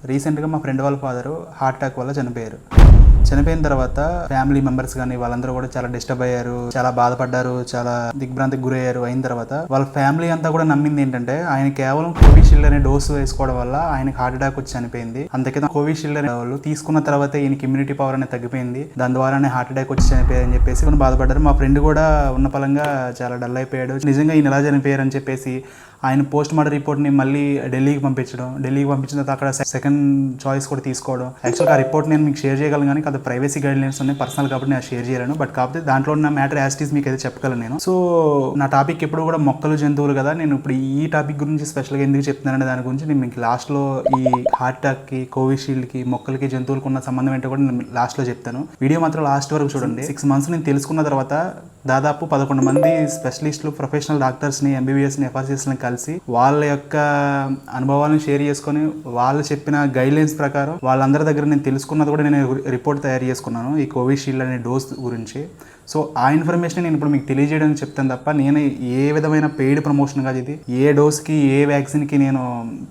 రీసెంట్గా మా ఫ్రెండ్ వాళ్ళ ఫాదరు హార్ట్ అటాక్ వల్ల చనిపోయారు. చనిపోయిన తర్వాత ఫ్యామిలీ మెంబర్స్ కానీ వాళ్ళందరూ కూడా చాలా డిస్టర్బ్ అయ్యారు చాలా బాధపడ్డారు చాలా దిగ్భ్రాంతికి గురయ్యారు అయిన తర్వాత వాళ్ళ ఫ్యామిలీ అంతా కూడా నమ్మింది ఏంటంటే ఆయన కేవలం కోవిషీల్డ్ అనే డోసు వేసుకోవడం వల్ల ఆయనకి హార్ట్ అటాక్ వచ్చి చనిపోయింది. అందుకే కోవిషీల్డ్ అనే వాళ్ళు తీసుకున్న తర్వాత ఈయనకి ఇమ్యూనిటీ పవర్ అనేది తగ్గిపోయింది. దాని ద్వారానే హార్ట్ అటాక్ వచ్చి చనిపోయారని చెప్పేసి మనం బాధపడ్డారు. మా ఫ్రెండ్ కూడా ఉన్న పలంగా చాలా డల్ అయిపోయాడు. నిజంగా ఈయన ఎలా చనిపోయారు అని చెప్పేసి ఆయన పోస్ట్ మార్టం రిపోర్ట్ని మళ్ళీ ఢిల్లీకి పంపించడం ఢిల్లీకి పంపించిన తర్వాత అక్కడ సెకండ్ చాయిస్ కూడా తీసుకోవడం. యాక్చువల్గా ఆ రిపోర్ట్ నేను మీకు షేర్ చేయగలను కానీ ప్రైవసీ గైడ్ లైన్స్ ఉన్నాయి పర్సనల్ కాబట్టి నేను షేర్ చేయలేను. బట్ కాకపోతే దాంట్లో ఉన్న మ్యాటర్ యాస్టీస్ మీకు అయితే చెప్పగలను నేను. సో నా టాపిక్ ఎప్పుడు కూడా మొక్కలు జంతువులు కదా నేను ఇప్పుడు ఈ టాపిక్ గురించి స్పెషల్గా ఎందుకు చెప్తున్నాననే దాని గురించి నేను మీకు లాస్ట్లో ఈ హార్ట్ అటాక్కి కోవిషీల్డ్కి మొక్కలకి జంతువులకు ఉన్న సంబంధం ఏంటో కూడా నేను లాస్ట్లో చెప్తాను. వీడియో మాత్రం లాస్ట్ వరకు చూడండి. సిక్స్ మంత్స్ నేను తెలుసుకున్న తర్వాత దాదాపు పదకొండు మంది స్పెషలిస్టులు ప్రొఫెషనల్ డాక్టర్స్ని ఎంబీబీఎస్ని ఎఫ్ఆర్సీఎస్ని కలిసి వాళ్ళ యొక్క అనుభవాలను షేర్ చేసుకొని వాళ్ళు చెప్పిన గైడ్ లైన్స్ ప్రకారం వాళ్ళందరి దగ్గర నేను తెలుసుకున్నది కూడా నేను రిపోర్ట్ తయారు చేసుకున్నాను ఈ కోవిషీల్డ్ అనే డోస్ గురించి. సో ఆ ఇన్ఫర్మేషన్ నేను ఇప్పుడు మీకు తెలియజేయడం చెప్తాను తప్ప నేను ఏ విధమైన పెయిడ్ ప్రమోషన్ కాదు ఇది. ఏ డోస్కి ఏ వ్యాక్సిన్కి నేను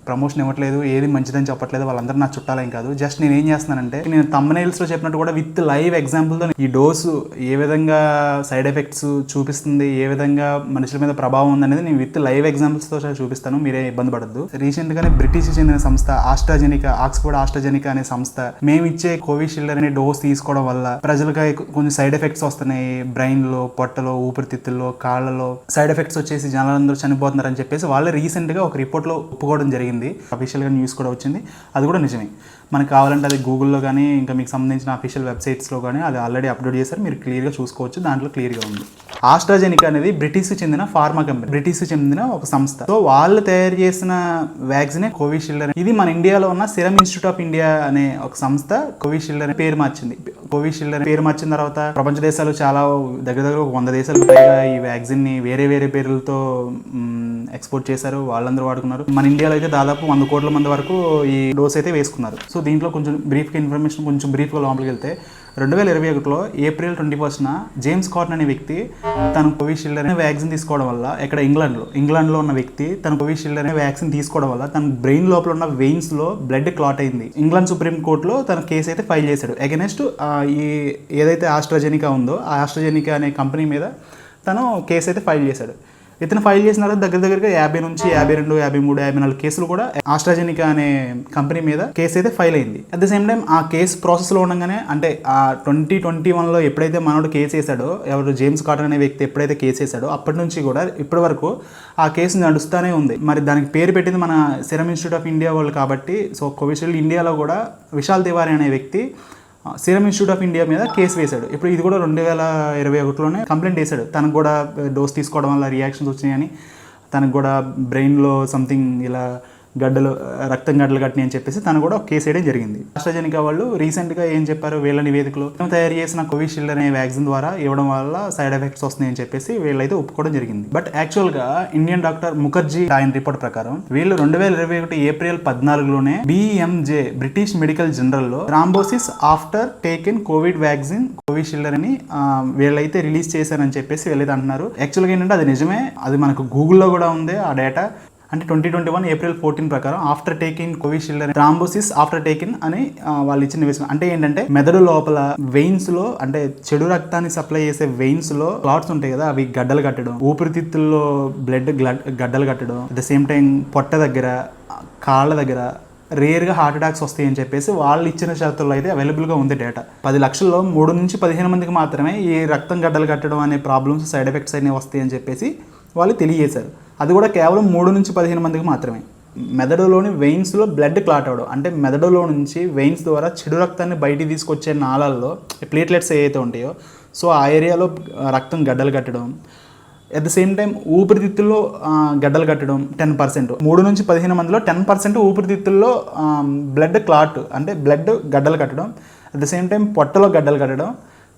ప్రమోషన్ ఇవ్వట్లేదు ఏది మంచిదని చెప్పట్లేదు వాళ్ళందరూ నా చుట్టాలేం కాదు. జస్ట్ నేను ఏం చేస్తున్నానంటే నేను తమ్మనైల్స్లో చెప్పినట్టు కూడా విత్ లైవ్ ఎగ్జాంపుల్తో ఈ డోసు ఏ విధంగా సైడ్ ఎఫెక్ట్స్ చూపిస్తుంది ఏ విధంగా మనుషుల మీద ప్రభావం ఉందనేది నేను విత్ లైవ్ ఎగ్జాంపుల్స్తో చూపిస్తాను మీరే ఇబ్బంది పడద్దు. రీసెంట్గానే బ్రిటిష్ చెందిన సంస్థ ఆస్ట్రాజెనికా ఆక్స్ఫర్డ్ ఆస్ట్రాజెనికా అనే సంస్థ మేము ఇచ్చే కోవిషీల్డ్ అనే డోస్ తీసుకోవడం వల్ల ప్రజలకి కొంచెం సైడ్ ఎఫెక్ట్స్ వస్తున్నాయి బ్రెయిన్లో పొట్టలో ఊపిరితిత్తుల్లో కాళ్ళలో సైడ్ ఎఫెక్ట్స్ వచ్చేసి జనాలందరూ చనిపోతున్నారని చెప్పేసి వాళ్ళే రీసెంట్గా ఒక రిపోర్ట్లో ఒప్పుకోవడం జరిగింది. అఫీషియల్గా న్యూస్ కూడా వచ్చింది. అది కూడా నిజమే. మనకు కావాలంటే అది గూగుల్లో కానీ ఇంకా మీకు సంబంధించిన అఫీషియల్ వెబ్సైట్స్లో కానీ అది ఆల్రెడీ అప్లోడ్ చేశారు. మీరు క్లియర్గా చూసుకోవచ్చు. దాంట్లో క్లియర్గా ఉంది. ఆస్ట్రాజెనిక్ అనేది బ్రిటిష్ చెందిన ఫార్మా కంపెనీ బ్రిటిష్ చెందిన ఒక సంస్థ. సో వాళ్ళు తయారు చేసిన వ్యాక్సినే కోవిషీల్డ్ అని. ఇది మన ఇండియాలో ఉన్న సిరమ్ ఇన్స్టిట్యూట్ ఆఫ్ ఇండియా అనే ఒక సంస్థ. కోవిషీల్డ్ అనే పేరు మార్చింది. కోవిషీల్డ్ అనే పేరు మార్చిన తర్వాత ప్రపంచ దేశాలు చాలా దగ్గర దగ్గర ఒక వంద దేశాలు పైగా ఈ వ్యాక్సిన్ని వేరే వేరే పేర్లతో ఎక్స్పోర్ట్ చేశారు. వాళ్ళందరూ వాడుకున్నారు. మన ఇండియాలో అయితే దాదాపు వంద కోట్ల మంది వరకు ఈ డోస్ అయితే వేసుకున్నారు. సో సో దీంట్లో కొంచెం బ్రీఫ్గా ఇన్ఫర్మేషన్ కొంచెం బ్రీఫ్గా లోపలికి వెళ్తే రెండు వేల ఇరవై ఒకటిలో ఏప్రిల్ ట్వంటీ ఫస్ట్న జేమ్స్ కాటన్ అనే వ్యక్తి తను కోవిషీల్డ్ అనే వ్యాక్సిన్ తీసుకోవడం వల్ల ఇక్కడ ఇంగ్లాండ్లో ఇంగ్లాండ్లో ఉన్న వ్యక్తి తన కోవిషీల్డ్ అనే వ్యాక్సిన్ తీసుకోవడం వల్ల తన బ్రెయిన్ లోపల ఉన్న వెయిన్స్లో బ్లడ్ క్లాట్ అయింది. ఇంగ్లాండ్ సుప్రీం కోర్టులో తన కేసు అయితే ఫైల్ చేశాడు. అగెనెస్ట్ ఈ ఏదైతే ఆస్ట్రాజెనికా ఉందో ఆ ఆస్ట్రాజెనికా అనే కంపెనీ మీద తను కేసు అయితే ఫైల్ చేశాడు. ఇతను ఫైల్ చేసిన తర్వాత దగ్గర దగ్గరగా యాభై నుంచి యాభై రెండు యాభై మూడు యాభై నాలుగు కేసులు కూడా ఆస్ట్రాజెనికా అనే కంపెనీ మీద కేసు అయితే ఫైల్ అయింది. అట్ ద సేమ్ టైం ఆ కేసు ప్రాసెస్లో ఉండగానే అంటే ఆ ట్వంటీ ట్వంటీ వన్లో ఎప్పుడైతే మనోడు కేసు వేసాడో ఎవరు జేమ్స్ కాటన్ అనే వ్యక్తి ఎప్పుడైతే కేసు వేసాడో అప్పటి నుంచి కూడా ఇప్పటి వరకు ఆ కేసు నడుస్తూనే ఉంది. మరి దానికి పేరు పెట్టింది మన సిరమ్ ఇన్స్టిట్యూట్ ఆఫ్ ఇండియా వాళ్ళు కాబట్టి సో కోవిషీల్డ్ ఇండియాలో కూడా విశాల్ తివారీ అనే వ్యక్తి సీరం ఇన్స్టిట్యూట్ ఆఫ్ ఇండియా మీద కేసు వేశాడు. ఇప్పుడు ఇది కూడా రెండు వేల ఇరవై ఒకటిలోనే కంప్లైంట్ వేశాడు తనకు కూడా డోస్ తీసుకోవడం వల్ల రియాక్షన్స్ వచ్చినాయని తనకు కూడా బ్రెయిన్లో సంథింగ్ ఇలా గడ్డలు రక్తం గడ్డలు కట్టినాయి అని చెప్పేసి తను కూడా ఒక కేసు వేయడం జరిగింది. ఆస్ట్రాజెనికా వాళ్ళు రీసెంట్గా ఏం చెప్పారు వీళ్ళ నివేదికలో తయారు చేసిన కోవిషీల్డ్ అనే వ్యాక్సిన్ ద్వారా ఇవ్వడం వల్ల సైడ్ ఎఫెక్ట్స్ వస్తున్నాయి అని చెప్పేసి వీళ్ళైతే ఒప్పుకోవడం జరిగింది. బట్ యాక్చువల్గా ఇండియన్ డాక్టర్ ముఖర్జీ ఆయన రిపోర్ట్ ప్రకారం వీళ్ళు రెండు వేల ఇరవై ఒకటి ఏప్రిల్ పద్నాలుగులోనే BMJ British medical జనరల్లో thrombosis after taken Covid vaccine Covishield అని వీళ్ళైతే రిలీజ్ చేశారని చెప్పేసి వీళ్ళైతే అంటున్నారు. యాక్చువల్గా ఏంటంటే అది నిజమే అది మనకు గూగుల్లో కూడా ఉంది ఆ డేటా. అంటే twenty twenty one April fourteen ప్రకారం ఆఫ్టర్ టేకింగ్ కోవిషీల్డ్ అని థ్రాంబోసిస్ ఆఫ్టర్ టేకిన్ అని వాళ్ళు ఇచ్చిన విషయం అంటే ఏంటంటే మెదడు లోపల వెయిన్స్లో అంటే చెడు రక్తాన్ని సప్లై చేసే వెయిన్స్లో క్లాట్స్ ఉంటాయి కదా అవి గడ్డలు కట్టడం ఊపిరితిత్తుల్లో బ్లడ్ గడ్డలు కట్టడం అట్ ద సేమ్ టైం పొట్ట దగ్గర కాళ్ళ దగ్గర రేర్గా హార్ట్ అటాక్స్ వస్తాయి అని చెప్పేసి వాళ్ళు ఇచ్చిన షరతుల్లో అయితే అవైలబుల్గా ఉంది డేటా పది లక్షల్లో మూడు నుంచి పదిహేను మందికి మాత్రమే ఈ రక్తం గడ్డలు కట్టడం అనే ప్రాబ్లమ్స్ సైడ్ ఎఫెక్ట్స్ అనేవి వస్తాయని చెప్పేసి వాళ్ళు తెలియజేశారు. అది కూడా కేవలం మూడు నుంచి పదిహేను మందికి మాత్రమే. మెదడులోని వెయిన్స్లో బ్లడ్ క్లాట్ అవడం అంటే మెదడులో నుంచి వెయిన్స్ ద్వారా చెడు రక్తాన్ని బయటికి తీసుకొచ్చే నాళాల్లో ప్లేట్లెట్స్ ఏవైతే ఉంటాయో సో ఆ ఏరియాలో రక్తం గడ్డలు కట్టడం. అట్ ద సేమ్ టైం ఊపిరితిత్తుల్లో గడ్డలు కట్టడం టెన్ పర్సెంట్ మూడు నుంచి పదిహేను మందిలో టెన్ పర్సెంట్ ఊపిరితిత్తుల్లో బ్లడ్ క్లాట్ అంటే బ్లడ్ గడ్డలు కట్టడం. అట్ ద సేమ్ టైం పొట్టలో గడ్డలు కట్టడం.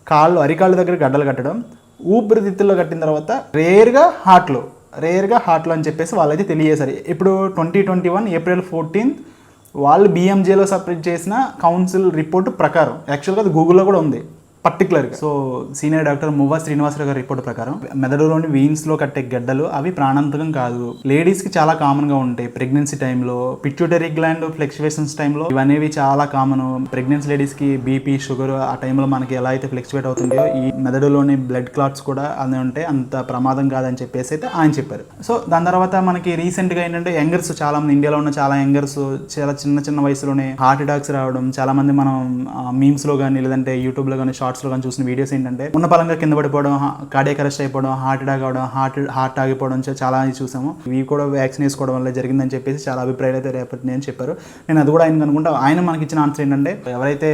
కాళ్ళు అరికాళ్ళ దగ్గర గడ్డలు కట్టడం. ఊపిరితిత్తుల్లో కట్టిన తర్వాత రేర్గా హార్ట్లో రేర్గా హార్ట్లో అని చెప్పేసి వాళ్ళైతే తెలియజేశారు. ఇప్పుడు twenty twenty one April fourteenth వాళ్ళు బిఎంజేలో సపరేట్ చేసిన కౌన్సిల్ రిపోర్ట్ ప్రకారం యాక్చువల్గా అది గూగుల్లో కూడా ఉంది. పర్టికులర్గా so senior doctor Muvva Srinivasa Rao గారి రిపోర్ట్ ప్రకారం మెదడులోని వీన్స్లో లో కట్టే గడ్డలు అవి ప్రాణాంతకం కాదు. లేడీస్కి చాలా కామన్గా ఉంటాయి. ప్రెగ్నెన్సీ టైంలో పిట్యూటరీ గ్లాండ్ ఫ్లెక్చువేషన్స్ టైంలో ఇవనేవి చాలా కామన్ ప్రెగ్నెన్సీ లేడీస్కి బీపీ షుగర్ ఆ టైంలో మనకి ఎలా అయితే ఫ్లెక్చువేట్ అవుతుందో ఈ మెదడులోని బ్లడ్ క్లాట్స్ కూడా అనే ఉంటే అంత ప్రమాదం కాదని చెప్పేసి అయితే ఆయన చెప్పారు. సో దాని తర్వాత మనకి రీసెంట్గా ఏంటంటే యంగర్స్ చాలా మంది ఇండియాలో ఉన్న చాలా యంగర్స్ చాలా చిన్న చిన్న వయసులోనే హార్ట్ అటాక్స్ రావడం చాలా మంది మనం మీమ్స్లో కానీ లేదంటే యూట్యూబ్లో కానీ షార్ట్స్ లో కానీ చూసిన వీడియోస్ ఏంటంటే ఉన్న పలంగా కింద పడిపోవడం కార్డియక్ అరెస్ట్ అయిపోవడం హార్ట్ అటాక్ అవడం హార్ట్ హార్ట్ ఆగిపోవడం చాలా చూసాము. ఇవి కూడా వ్యాక్సిన్ వేసుకోవడం వల్ల జరిగిందని చెప్పేసి చాలా అభిప్రాయాలు అయితే రేపటి నేను చెప్పారు. నేను అది కూడా ఆయన అనుకుంటా. ఆయన మనకి ఇచ్చిన ఆన్సర్ ఏంటంటే ఎవరైతే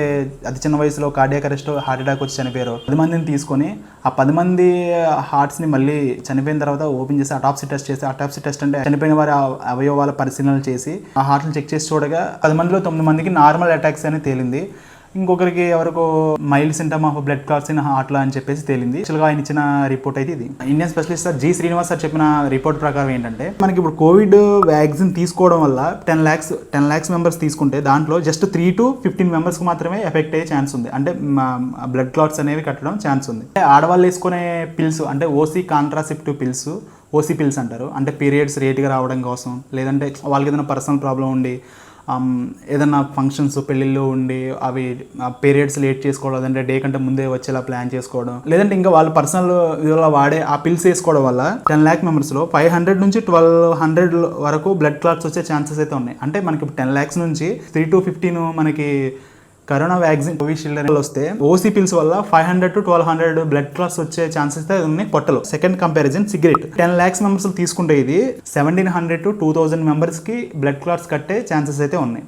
అతి చిన్న వయసులో కార్డియక్ అరెస్ట్ హార్ట్ అటాక్ వచ్చి చనిపోయారో పది మందిని తీసుకొని ఆ పది మంది హార్ట్స్ని మళ్ళీ చనిపోయిన తర్వాత ఓపెన్ చేసి అటాప్సీ టెస్ట్ చేసి అటాప్సీ టెస్ట్ అంటే చనిపోయిన వారి అవయవాల పరిశీలనలు చేసి ఆ హార్ట్ని చెక్ చేసి చూడగా పది మందిలో తొమ్మిది మందికి నార్మల్ అటాక్స్ అని తేలింది. ఇంకొకరికి ఎవరికో mild symptom of blood clots in హార్ట్లో అని చెప్పేసి తేలింది. యాక్చువల్గా ఆయన ఇచ్చిన రిపోర్ట్ అయితే ఇది. Indian specialist sir G Srinivas sir చెప్పిన రిపోర్ట్ ప్రకారం ఏంటంటే మనకి ఇప్పుడు కోవిడ్ వ్యాక్సిన్ తీసుకోవడం వల్ల ten lakhs ten lakhs members తీసుకుంటే దాంట్లో జస్ట్ త్రీ టు ఫిఫ్టీన్ మెంబర్స్కి మాత్రమే ఎఫెక్ట్ అయ్యే ఛాన్స్ ఉంది. అంటే బ్లడ్ క్లాట్స్ అనేవి కట్టడం ఛాన్స్ ఉంది. అంటే ఆడవాళ్ళు వేసుకునే పిల్స్ అంటే OC contraceptive pills OC pills అంటారు. అంటే పీరియడ్స్ రేట్గా రావడం కోసం లేదంటే వాళ్ళకి ఏదైనా పర్సనల్ ప్రాబ్లం ఉండి Um, ఏదన్నా ఫంక్షన్స్ పెళ్ళిళ్ళు ఉండి అవి పీరియడ్స్ లేట్ చేసుకోవడం లేదంటే డే కంటే ముందే వచ్చేలా ప్లాన్ చేసుకోవడం లేదంటే ఇంకా వాళ్ళ పర్సనల్ ఇదిలో వాడే ఆ పిల్స్ వేసుకోవడం వల్ల టెన్ ల్యాక్ మెంబర్స్లో ఫైవ్ హండ్రెడ్ నుంచి ట్వెల్వ్ హండ్రెడ్ వరకు బ్లడ్ క్లాట్స్ వచ్చే ఛాన్సెస్ అయితే ఉన్నాయి. అంటే మనకి టెన్ ల్యాక్స్ నుంచి త్రీ టు ఫిఫ్టీన్ మనకి కరోనా వ్యాక్సిన్ కోవిషీల్డ్ అనేది వస్తే ఓసీ పిల్స్ వల్ల five hundred to twelve hundred blood clots వచ్చే ఛాన్సెస్ అయితే ఉన్నాయి పొట్టలో. Second comparison cigarette ten lakhs members తీసుకుంటే ఇది seventeen hundred to two thousand మెంబర్స్కి బ్లడ్ క్లాట్స్ కట్టే ఛాన్సెస్ అయితే ఉన్నాయి.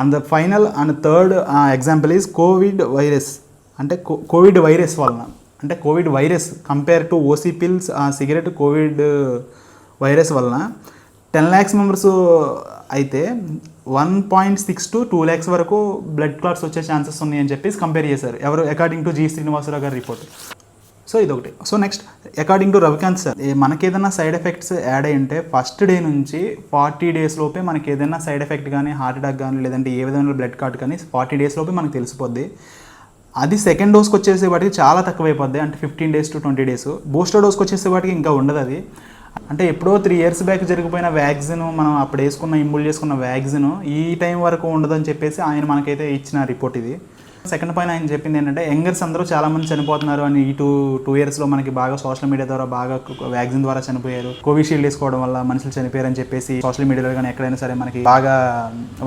And the final and third example is Covid virus అంటే కోవిడ్ వైరస్ వలన. అంటే Covid virus compare to OC pills cigarette Covid virus వలన. టెన్ ల్యాక్స్ మెంబర్స్ అయితే one point six to two lakhs వరకు blood clots వచ్చే chances ఉన్నాయని చెప్పేసి compare చేశారు. ఎవరు? అకార్డింగ్ టు జి శ్రీనివాసరావు గారి రిపోర్ట్ సో ఇదొకటి. So next according to Ravikanth sir మనకి ఏదైనా సైడ్ ఎఫెక్ట్స్ యాడ్ అయి ఉంటే ఫస్ట్ డే నుంచి ఫార్టీ డేస్ లోపే మనకి ఏదైనా సైడ్ ఎఫెక్ట్ కానీ హార్ట్ అటాక్ కానీ లేదంటే ఏ విధమైన బ్లడ్ కార్డ్ కానీ ఫార్టీ డేస్ లోపే మనకు తెలిసిపోద్ది. అది సెకండ్ డోస్కి వచ్చేసేవాటికి చాలా తక్కువైపోద్ది. అంటే fifteen days to twenty days booster డోస్కి వచ్చేసేవాటికి ఇంకా ఉండదు అది. అంటే ఎప్పుడో త్రీ ఇయర్స్ బ్యాక్ జరిగిపోయిన వ్యాక్సిన్ మనం అప్పుడు వేసుకున్న ఇంబుల్ చేసుకున్న వ్యాక్సిన్ ఈ టైం వరకు ఉండదని చెప్పేసి ఆయన మనకైతే ఇచ్చిన రిపోర్ట్ ఇది. సెకండ్ పాయింట్ ఆయన చెప్పింది ఏంటంటే యంగర్స్ అందరూ చాలా మంది చనిపోతున్నారు అని ఈ టూ టూ ఇయర్స్లో మనకి బాగా సోషల్ మీడియా ద్వారా బాగా వ్యాక్సిన్ ద్వారా చనిపోయారు. కోవిషీల్డ్ వేసుకోవడం వల్ల మనుషులు చనిపోయారని చెప్పేసి సోషల్ మీడియాలో కానీ ఎక్కడైనా సరే మనకి బాగా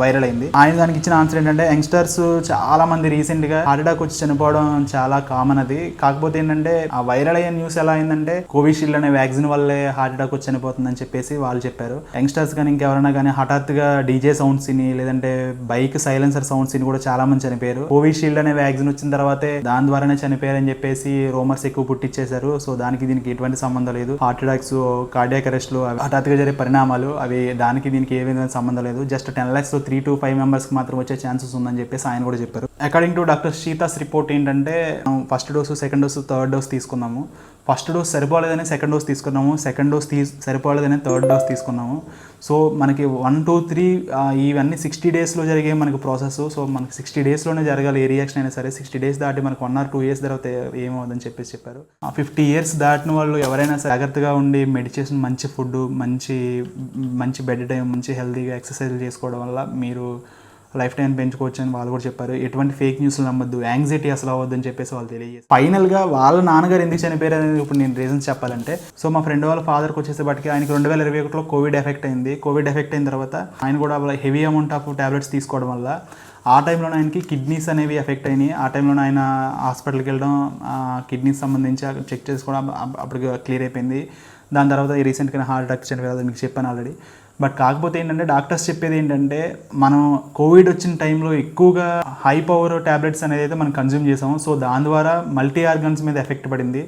వైరల్ అయింది. ఆయన దానికి ఇచ్చిన ఆన్సర్ ఏంటంటే యంగ్స్టర్స్ చాలా మంది రీసెంట్గా హార్ట్ అటాక్ వచ్చి చనిపోవడం చాలా కామన్ అది. కాకపోతే ఏంటంటే ఆ వైరల్ అయ్యే న్యూస్ ఎలా అయిందంటే కోవిషీల్డ్ అనే వ్యాక్సిన్ వల్లే హార్ట్ అటాక్ వచ్చి చనిపోతుందని చెప్పేసి వాళ్ళు చెప్పారు. యంగ్స్టర్స్ కానీ ఇంకెవరైనా కానీ హఠాత్తుగా డీజే సౌండ్స్ని లేదంటే బైక్ సైలెన్సర్ సౌండ్స్ని కూడా చాలా మంది చనిపోయారు. కోవిషీల్డ్ అనే వ్యాక్సిన్ వచ్చిన తర్వాతే దాని ద్వారానే చనిపోయారని చెప్పేసి రోమర్స్ ఎక్కువ పుట్టించేశారు సో దానికి దీనికి ఎటువంటి సంబంధం లేదు. హార్ట్ అటాక్స్ కార్డియాక్ అరెస్ట్లు హఠాత్తుగా జరిగే పరిణామాలు అవి దానికి దీనికి ఏ విధంగా సంబంధం లేదు. Just ten lakhs three to five మెంబర్స్కి మాత్రం వచ్చే ఛాన్సెస్ ఉందని చెప్పేసి ఆయన కూడా చెప్పారు. According to doctor Seetha's report ఏంటంటే first dose second dose third dose తీసుకున్నాము. ఫస్ట్ డోస్ సరిపోలేదని సెకండ్ డోస్ తీసుకున్నాము. సెకండ్ డోస్ తీ సరిపోలేదని థర్డ్ డోస్ తీసుకున్నాము. సో మనకి వన్ టూ త్రీ ఇవన్నీ సిక్స్టీ డేస్లో జరిగే మనకి ప్రాసెస్ సో మనకి సిక్స్టీ డేస్లోనే జరగాలి ఏ రియాక్షన్ అయినా సరే. సిక్స్టీ డేస్ దాటి మనకు వన్ ఆర్ టూ ఇయర్స్ తర్వాత ఏమవుతుందని చెప్పేసి చెప్పారు. ఫిఫ్టీ ఇయర్స్ దాటిన వాళ్ళు ఎవరైనా సరే జాగ్రత్తగా ఉండి మెడిటేషన్ మంచి ఫుడ్ మంచి మంచి బెడ్ టైం మంచి హెల్తీగా ఎక్సర్సైజ్ చేసుకోవడం వల్ల మీరు లైఫ్ టైం పెంచుకోవచ్చు అని వాళ్ళు కూడా చెప్పారు. ఎటువంటి ఫేక్ న్యూస్లు నమ్మద్దు. యాంగ్జైటీ అసలు అవ్వద్దు అని చెప్పేసి వాళ్ళు తెలియజేసి ఫైనల్గా వాళ్ళ నాన్నగారు ఎందుకు చనిపోయారు అనేది ఇప్పుడు నేను రీజన్స్ చెప్పాలంటే సో మా ఫ్రెండ్ వాళ్ళ ఫాదర్కి వచ్చేసేపటికి ఆయనకి రెండు వేల ఇరవై ఒకటిలో కోవిడ్ ఎఫెక్ట్ అయింది. కోవిడ్ ఎఫెక్ట్ అయిన తర్వాత ఆయన కూడా హెవీ అమౌంట్ ఆఫ్ టాబ్లెట్స్ తీసుకోవడం వల్ల ఆ టైంలో ఆయనకి కిడ్నీస్ అనేవి ఎఫెక్ట్ అయినాయి. ఆ టైంలో ఆయన హాస్పిటల్కి వెళ్ళడం కిడ్నీస్ సంబంధించి చెక్ చేసుకోవడం అప్పటికి అప్పుడు క్లియర్ అయిపోయింది. దాని తర్వాత ఈ రీసెంట్గా హార్ట్ అటాక్ చనిపోయారు మీకు చెప్పాను ఆల్రెడీ. బట్ కాకపోతే ఏంటంటే డాక్టర్స్ చెప్పేది ఏంటంటే మనం కోవిడ్ వచ్చిన టైంలో ఎక్కువగా హై పవర్ ట్యాబ్లెట్స్ అనేది అయితే మనం కన్జ్యూమ్ చేసాము. సో దాని ద్వారా మల్టీ ఆర్గన్స్ మీద ఎఫెక్ట్ పడింది.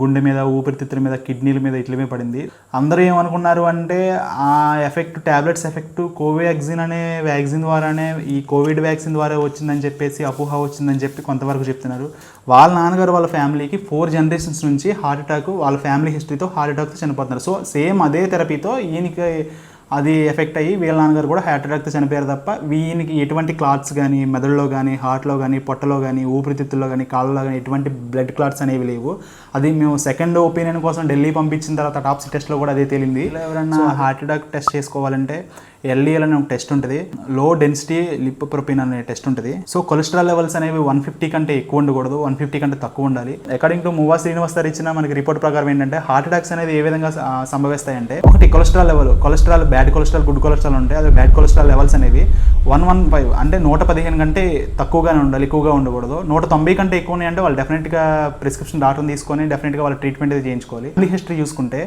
గుండె మీద ఊపిరితిత్తుల మీద కిడ్నీల మీద ఇట్ల మీద పడింది. అందరూ ఏమనుకున్నారు అంటే ఆ ఎఫెక్ట్ ట్యాబ్లెట్స్ ఎఫెక్ట్ కోవాక్సిన్ అనే వ్యాక్సిన్ ద్వారానే ఈ కోవిడ్ వ్యాక్సిన్ ద్వారా వచ్చిందని చెప్పేసి అపోహ వచ్చిందని చెప్పి కొంతవరకు చెప్తున్నారు. వాళ్ళ నాన్నగారు వాళ్ళ ఫ్యామిలీకి ఫోర్ జనరేషన్స్ నుంచి హార్ట్ అటాక్ వాళ్ళ ఫ్యామిలీ హిస్టరీతో హార్ట్ అటాక్తో చనిపోతున్నారు. సో సేమ్ అదే థెరపీతో ఈయనకి అది ఎఫెక్ట్ అయ్యి వీళ్ళ నాన్నగారు కూడా హార్ట్ అటాక్తో చనిపోయారు తప్ప వీనికి ఎటువంటి క్లాట్స్ కానీ మెదడులో కానీ హార్ట్లో కానీ పొట్టలో కానీ ఊపిరితిత్తుల్లో కానీ కాళ్ళలో కానీ ఎటువంటి బ్లడ్ క్లాట్స్ అనేవి లేవు. అది మేము సెకండ్ ఒపీనియన్ కోసం ఢిల్లీ పంపించిన తర్వాత టాప్స్ టెస్ట్లో కూడా అదే తేలింది. ఎవరైనా హార్ట్ అటాక్ టెస్ట్ చేసుకోవాలంటే ఎల్డిఎల్ అనే ఒక టెస్ట్ ఉంటుంది. లో డెన్సిటీ లిప్ ప్రొపిన్ అనే టెస్ట్ ఉంటుంది. సో కొలెస్ట్రాల్ లెవెల్స్ అనేవి వన్ ఫిఫ్టీ కంటే ఎక్కువ ఉండకూడదు. వన్ ఫిఫ్టీ కంటే తక్కువ ఉండాలి. అకార్డింగ్ టు మువా శ్రీనివాస్ గారు ఇచ్చిన మనకి రిపోర్ట్ ప్రకారం ఏంటంటే హార్ట్ అటాక్స్ అనేది ఏ విధంగా సంభవిస్తాయంటే ఒకటి cholesterol level cholesterol bad cholesterol good cholesterol ఉంటాయి అది బ్యాడ్ కొలెస్ట్రాల్ లెవెల్స్ అనేవి వన్ వన్ ఫైవ్ అంటే నూట పదిహేను కంటే తక్కువగానే ఉండాలి ఎక్కువగా ఉండకూడదు. నూట తొంభై కంటే ఎక్కువ అంటే వాళ్ళు డెఫినెట్గా ప్రిస్క్రిప్షన్ డాక్టర్ని తీసుకొని డెఫినెట్గా వాళ్ళ ట్రీట్మెంట్ అయితే చేయించుకోవాలి. ఫ్యామిలీ హిస్టరీ చూసుకుంటే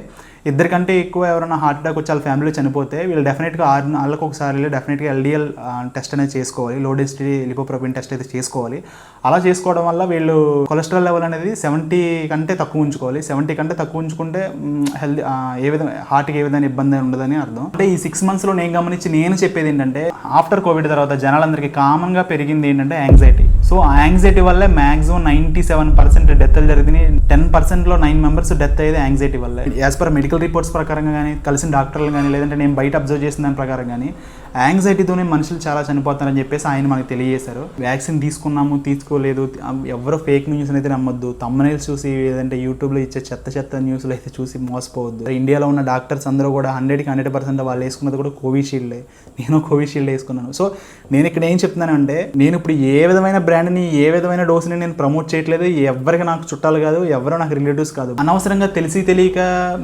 ఇద్దరికంటే ఎక్కువ ఎవరైనా హార్ట్ అటాక్ వచ్చి వాళ్ళ ఫ్యామిలీలో చనిపోతే వీళ్ళు డెఫినెట్గా ఆరు నెలలకు ఒకసారి వెళ్ళి డెఫినెట్గా ఎల్డిఎల్ టెస్ట్ అనేది చేసుకోవాలి. లో డెన్సిటీ లిపోప్రోపిన్ టెస్ట్ అయితే చేసుకోవాలి. అలా చేసుకోవడం వల్ల వీళ్ళు కొలెస్ట్రాల్ లెవెల్ అనేది సెవెంటీ కంటే తక్కువ ఉంచుకోవాలి. సెవెంటీ కంటే తక్కువ ఉంచుకుంటే హెల్దీ ఏ విధంగా హార్ట్కి ఏ విధంగా ఇబ్బంది ఉండదని అర్థం. అంటే ఈ సిక్స్ మంత్స్లో నేను గమనించి నేను చెప్పేది ఏంటంటే ఆఫ్టర్ కోవిడ్ తర్వాత జనాలందరికీ కామన్గా పెరిగింది ఏంటంటే యాంగ్జైటీ సో ఆ యాంగ్జైటీ వల్లే మాక్సిమం నైంటీ సెవెన్ పర్సెంట్ డెత్లు జరిగినాయి. టెన్ పర్సెంట్లో నైన్ మెంబర్స్ డెత్ అయ్యేది యాంగ్జైటీ వల్ల. యాజ్ పర్ మెడికల్ రిపోర్ట్స్ ప్రకారంగా కానీ కలిసిన డాక్టర్లు కానీ లేదంటే నేను బయట అబ్జర్వ్ చేసిన దాని ప్రకారం కానీ యాంగ్జైటీతోనే మనుషులు చాలా చనిపోతారని చెప్పేసి ఆయన మనకు తెలియజేశారు. వ్యాక్సిన్ తీసుకున్నాము తీసుకోలేదు ఎవరో ఫేక్ న్యూస్ అయితే నమ్మొద్దు. తమ్మనేల్స్ చూసి లేదంటే యూట్యూబ్లో ఇచ్చే చెత్త చెత్త న్యూస్లు అయితే చూసి మోసపోవద్దు. ఇండియాలో ఉన్న డాక్టర్స్ అందరూ కూడా హండ్రెడ్కి హండ్రెడ్ పర్సెంట్ వాళ్ళు వేసుకున్నది కూడా కోవిషీల్డే. నేను కోవిషీల్డ్ వేసుకున్నాను. సో నేను ఇక్కడ ఏం చెప్తున్నానంటే నేను ఇప్పుడు ఏ విధమైన బ్రాండ్ని ఏ విధమైన డోస్ని నేను ప్రమోట్ చేయట్లేదు. ఎవరికి నాకు చుట్టాలు కాదు ఎవరు నాకు రిలేటివ్స్ కాదు. అనవసరంగా తెలిసి తెలియక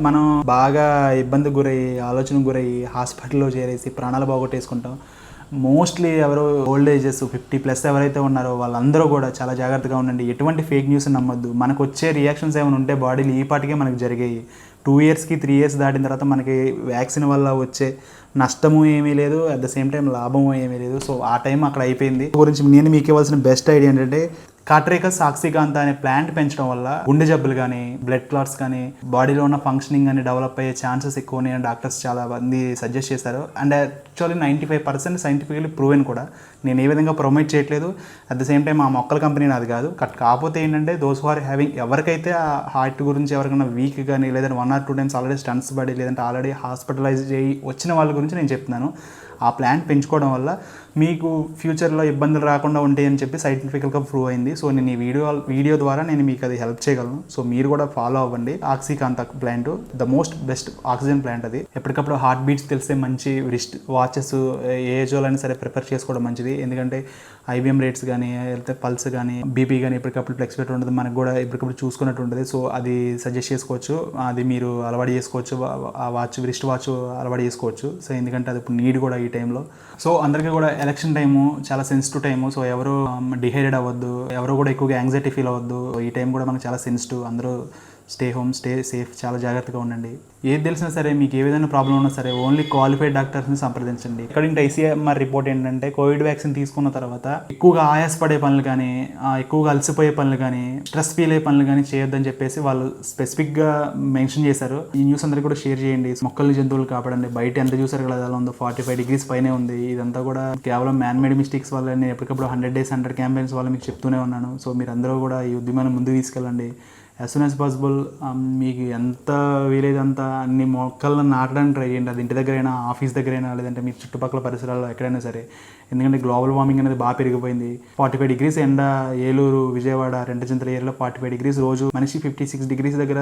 మనం బాగా ఇబ్బందికి గురయ్యి ఆలోచనకు గురయ్యి హాస్పిటల్లో చేరేసి ప్రాణాలు బాగొట్టేసుకుంటాం మోస్ట్లీ ఎవరో ఓల్డ్ ఏజెస్ ఫిఫ్టీ ప్లస్ ఎవరైతే ఉన్నారో వాళ్ళందరూ కూడా చాలా జాగ్రత్తగా ఉండండి. ఎటువంటి ఫేక్ న్యూస్ నమ్మొద్దు. మనకు వచ్చే రియాక్షన్స్ ఏమైనా ఉంటే బాడీలు ఈ పాటికే మనకు జరిగాయి. టూ ఇయర్స్కి త్రీ ఇయర్స్ దాటిన తర్వాత మనకి వ్యాక్సిన్ వల్ల వచ్చే నష్టము ఏమీ లేదు. అట్ ద సేమ్ టైం లాభము ఏమీ లేదు. సో ఆ టైం అక్కడ అయిపోయింది. గురించి నేను మీకు ఇవ్వాల్సిన బెస్ట్ ఐడియా ఏంటంటే కాట్రేకస్ సాక్సికాంత అనే ప్లాంట్ పెంచడం వల్ల గుండె జబ్బులు కానీ బ్లడ్ క్లాట్స్ కానీ బాడీలో ఉన్న ఫంక్షనింగ్ అని డెవలప్ అయ్యే ఛాన్సెస్ ఎక్కువ ఉన్నాయని డాక్టర్స్ చాలా మంది సజెస్ట్ చేశారు. And actually ninety five percent scientifically proven కూడా. నేను ఏ విధంగా ప్రొమోట్ చేయట్లేదు. అట్ ద సేమ్ టైం ఆ మొక్కల కంపెనీ నాది కాదు. కట్ కాకపోతే ఏంటంటే దోస్ ఆర్ హ్యావింగ్ ఎవరికైతే ఆ హార్ట్ గురించి ఎవరికైనా వీక్ కానీ లేదంటే one or two times already stents పడి లేదంటే ఆల్రెడీ హాస్పిటలైజ్ చేయి వచ్చిన వాళ్ళ గురించి నేను చెప్తున్నాను. ఆ ప్లాంట్ పెంచుకోవడం వల్ల మీకు ఫ్యూచర్లో ఇబ్బందులు రాకుండా ఉంటాయి అని చెప్పి సైంటిఫికల్గా ప్రూవ్ అయింది. సో నేను ఈ వీడియో వీడియో ద్వారా నేను మీకు అది హెల్ప్ చేయగలను. సో మీరు కూడా ఫాలో అవ్వండి. ఆక్సికాంత plant the most best oxygen plant అది. ఎప్పటికప్పుడు హార్ట్ బీట్స్ తెలిస్తే మంచి రిస్ట్ వాచెస్ ఏ ఏజ్ వాళ్ళైనా సరే ప్రిపేర్ చేసుకోవడం మంచిది. ఎందుకంటే ఐబిఎం రేట్స్ కానీ లేకపోతే పల్స్ కానీ బీపీ కానీ ఎప్పటికప్పుడు ఫ్లెక్చువేట్ ఉంటుంది మనకు కూడా ఎప్పటికప్పుడు చూసుకున్నట్టు ఉంటుంది సో అది సజెస్ట్ చేసుకోవచ్చు. అది మీరు అలవాటు చేసుకోవచ్చు. ఆ వాచ్ రిస్ట్ వాచ్ అలవాటు చేసుకోవచ్చు. సో ఎందుకంటే అది ఇప్పుడు నీడ్ కూడా ఈ టైంలో. సో అందరికీ కూడా ఎలక్షన్ టైము చాలా సెన్సిటివ్ టైము. సో ఎవరు um, డిహైడెడ్ అవ్వద్దు ఎవరు కూడా ఎక్కువగా యాంగ్జైటీ ఫీల్ అవ్వద్దు. ఈ టైం కూడా మనకు చాలా సెన్సిటివ్ అందరూ స్టే హోమ్ స్టే సేఫ్ చాలా జాగ్రత్తగా ఉండండి. ఏది తెలిసినా సరే మీకు ఏ విధంగా ప్రాబ్లం ఉన్నా సరే ఓన్లీ క్వాలిఫైడ్ డాక్టర్స్ని సంప్రదించండి. అకార్డింగ్ టు ఐసీఎంఆర్ రిపోర్ట్ ఏంటంటే కోవిడ్ వ్యాక్సిన్ తీసుకున్న తర్వాత ఎక్కువగా ఆయాసపడే పనులు కానీ ఎక్కువగా అలసిపోయే పనులు కానీ స్ట్రెస్ ఫీల్ అయ్యే పనులు కానీ చేయొద్దని చెప్పేసి వాళ్ళు స్పెసిఫిక్గా మెన్షన్ చేశారు. ఈ న్యూస్ అందరికీ కూడా షేర్ చేయండి. మొక్కలు జంతువులు కాపాడండి. బయట ఎంత చూసారు కదా ఎలా ఉందో ఫార్టీ ఫైవ్ డిగ్రీస్ పైనే ఉంది. ఇదంతా కూడా కేవలం మ్యాన్ మేడ్ మిస్టేక్స్ వల్ల నేను ఎప్పటికప్పుడు హండ్రెడ్ డేస్ హండ్రెడ్ క్యాంపెయిన్స్ వల్ల మీకు చెప్తూనే ఉన్నాను. సో మీరు అందరూ కూడా ఈ ఉద్యమాన్ని ముందుకు తీసుకెళ్ళండి. యాజ్ సూన్ యాజ్ పాసిబుల్ మీకు ఎంత వీలైతే అంత అన్ని మొక్కలను నాటడానికి ట్రై చేయండి. అది ఇంటి దగ్గరైనా ఆఫీస్ దగ్గరైనా లేదంటే మీ చుట్టుపక్కల పరిసరాల్లో ఎక్కడైనా సరే. ఎందుకంటే గ్లోబల్ వార్మింగ్ అనేది బాగా పెరిగిపోయింది. ఫార్టీ ఫైవ్ డిగ్రీస్ ఎండ ఏలూరు విజయవాడ రెండు చింతల ఏరియాలో ఫార్టీ ఫైవ్ డిగ్రీస్ రోజు మనిషి ఫిఫ్టీ సిక్స్ డిగ్రీస్ దగ్గర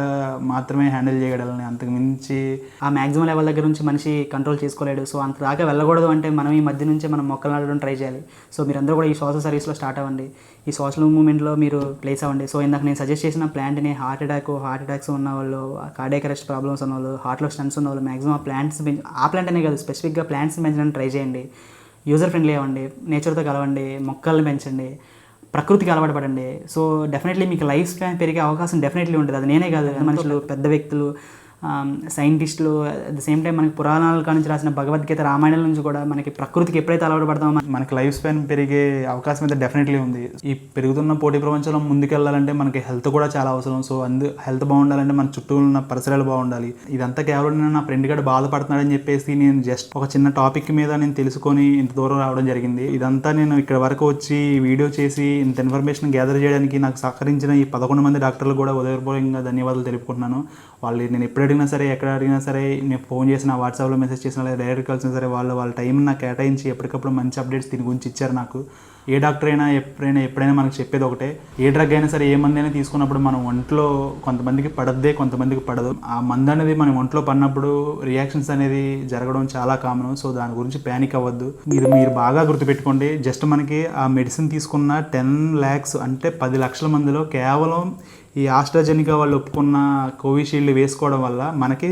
మాత్రమే హ్యాండిల్ చేయగలని. అంతకు మించి ఆ మ్యాక్సిమం లెవెల్ దగ్గర నుంచి మనిషి కంట్రోల్ చేసుకోలేడు. సో అంత దాకా వెళ్ళకూడదు అంటే మనం ఈ మధ్య నుంచే మనం మొక్కలు నాటడం ట్రై చేయాలి. సో మీరందరూ కూడా ఈ సోషల్ సర్వీస్లో స్టార్ట్ అవ్వండి. ఈ సోషల్ మూమెంట్లో మీరు ప్లేస్ అవ్వండి సో ఇందాక నేను సజెస్ట్ చేసిన ప్లాంట్ని హార్ట్ అటాక్ హార్ట్ అటాక్స్ ఉన్న వాళ్ళు కార్డియక్ అరెస్ట్ ప్రాబ్లమ్స్ ఉన్న వాళ్ళు హార్ట్లో స్టన్స్ ఉన్న వాళ్ళు మ్యాక్సిమం ఆ ప్లాంట్స్ ఆ ప్లాంట్ అనే కాదు స్పెసిఫిక్గా ప్లాంట్స్ పెంచడానికి ట్రై చేయండి. యూజర్ ఫ్రెండ్లీ అవ్వండి నేచర్తో కలవండి మొక్కల్ని పెంచండి ప్రకృతికి అలవాటు పడండి సో డెఫినెట్లీ మీకు లైఫ్ స్పాన్ పెరిగే అవకాశం డెఫినెట్లీ ఉంటుంది. అది నేనే కాదు మనుషులు పెద్ద వ్యక్తులు సైంటిస్టులు అట్ ద సేమ్ టైం మనకి పురాణాల నుంచి రాసిన భగవద్గీత రామాయణం నుంచి కూడా మనకి ప్రకృతికి ఎప్పుడైతే అలవాటు పడతామో మనకి లైఫ్ స్పాన్ పెరిగే అవకాశం అయితే డెఫినెట్లీ ఉంది. ఈ పెరుగుతున్న పోటీ ప్రపంచంలో ముందుకెళ్ళాలంటే మనకి హెల్త్ కూడా చాలా అవసరం. సో అందు హెల్త్ బాగుండాలంటే మన చుట్టూ ఉన్న పరిసరాలు బాగుండాలి. ఇదంతా కేవలం నేను నా ఫ్రెండ్ గడ బాధపడుతున్నాడని చెప్పేసి నేను జస్ట్ ఒక చిన్న టాపిక్ మీద నేను తెలుసుకొని ఇంత దూరం రావడం జరిగింది. ఇదంతా నేను ఇక్కడ వరకు వచ్చి వీడియో చేసి ఇంత ఇన్ఫర్మేషన్ గ్యాదర్ చేయడానికి నాకు సహకరించిన ఈ పదకొండు మంది డాక్టర్లు కూడా ఉదయపూర్వకంగా ధన్యవాదాలు తెలుపుకుంటున్నాను. వాళ్ళు నేను ఎప్పుడు అడిగినా సరే ఎక్కడ అడిగినా సరే నేను ఫోన్ చేసిన వాట్సాప్లో మెసేజ్ చేసినా లేదా డైరెక్ట్ కలిసినా సరే వాళ్ళు వాళ్ళ టైం నాకు కేటాయించి ఎప్పటికప్పుడు మంచి అప్డేట్స్ దీని గురించి ఇచ్చారు నాకు. ఏ డాక్టర్ అయినా ఎప్పుడైనా ఎప్పుడైనా మనకు చెప్పేది ఒకటే. ఏ డ్రగ్ అయినా సరే ఏ మంది అయినా తీసుకున్నప్పుడు మనం ఒంట్లో కొంతమందికి పడద్దే కొంతమందికి పడదు. ఆ మందు అనేది మనం ఒంట్లో పడినప్పుడు రియాక్షన్స్ అనేది జరగడం చాలా కామన్. సో దాని గురించి ప్యానిక్ అవ్వద్దు. మీరు మీరు బాగా గుర్తుపెట్టుకోండి. జస్ట్ మనకి ఆ మెడిసిన్ తీసుకున్న టెన్ ల్యాక్స్ అంటే పది లక్షల మందిలో కేవలం ఈ ఆస్ట్రాజెనికా వాళ్ళు ఒప్పుకున్న కోవిషీల్డ్ వేసుకోవడం వల్ల మనకి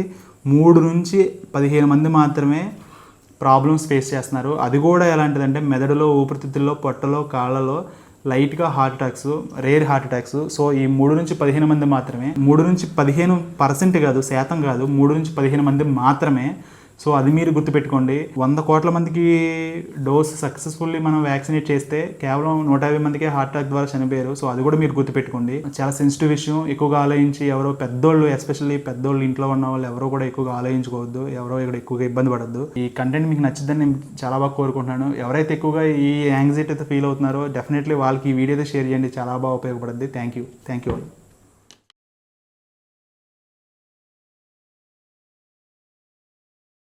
మూడు నుంచి పదిహేను మంది మాత్రమే ప్రాబ్లమ్స్ ఫేస్ చేస్తున్నారు. అది కూడా ఎలాంటిదంటే మెదడులో ఊపిరితిత్తుల్లో పొట్టలో కాళ్ళలో లైట్గా heart attacks rare heart attacks. So ఈ మూడు నుంచి పదిహేను మంది మాత్రమే మూడు నుంచి పదిహేను పర్సెంట్ కాదు శాతం కాదు మూడు నుంచి పదిహేను మంది మాత్రమే సో అది మీరు గుర్తుపెట్టుకోండి. వంద కోట్ల మందికి డోస్ సక్సెస్ఫుల్లీ మనం వ్యాక్సినేట్ చేస్తే కేవలం నూట యాభై మందికే హార్ట్ అటాక్ ద్వారా చనిపోయారు. సో అది కూడా మీరు గుర్తుపెట్టుకోండి. చాలా సెన్సిటివ్ విషయం. ఎక్కువగా ఆలోచించి ఎవరో పెద్దోళ్ళు ఎస్పెషల్లీ పెద్దోళ్ళు ఇంట్లో ఉన్న వాళ్ళు ఎవరో కూడా ఎక్కువగా ఆలోచించుకోవద్దు. ఎవరో ఇక్కడ ఎక్కువగా ఇబ్బంది పడద్దు. ఈ కంటెంట్ మీకు నచ్చిందని నేను చాలా బాగా కోరుకుంటున్నాను. ఎవరైతే ఎక్కువగా ఈ యాంగ్జైటీ అయితే ఫీల్ అవుతున్నారో డెఫినెట్లీ వాళ్ళకి ఈ వీడియో అయితే షేర్ చేయండి. చాలా బాగా ఉపయోగపడుద్ది. Thank you thank you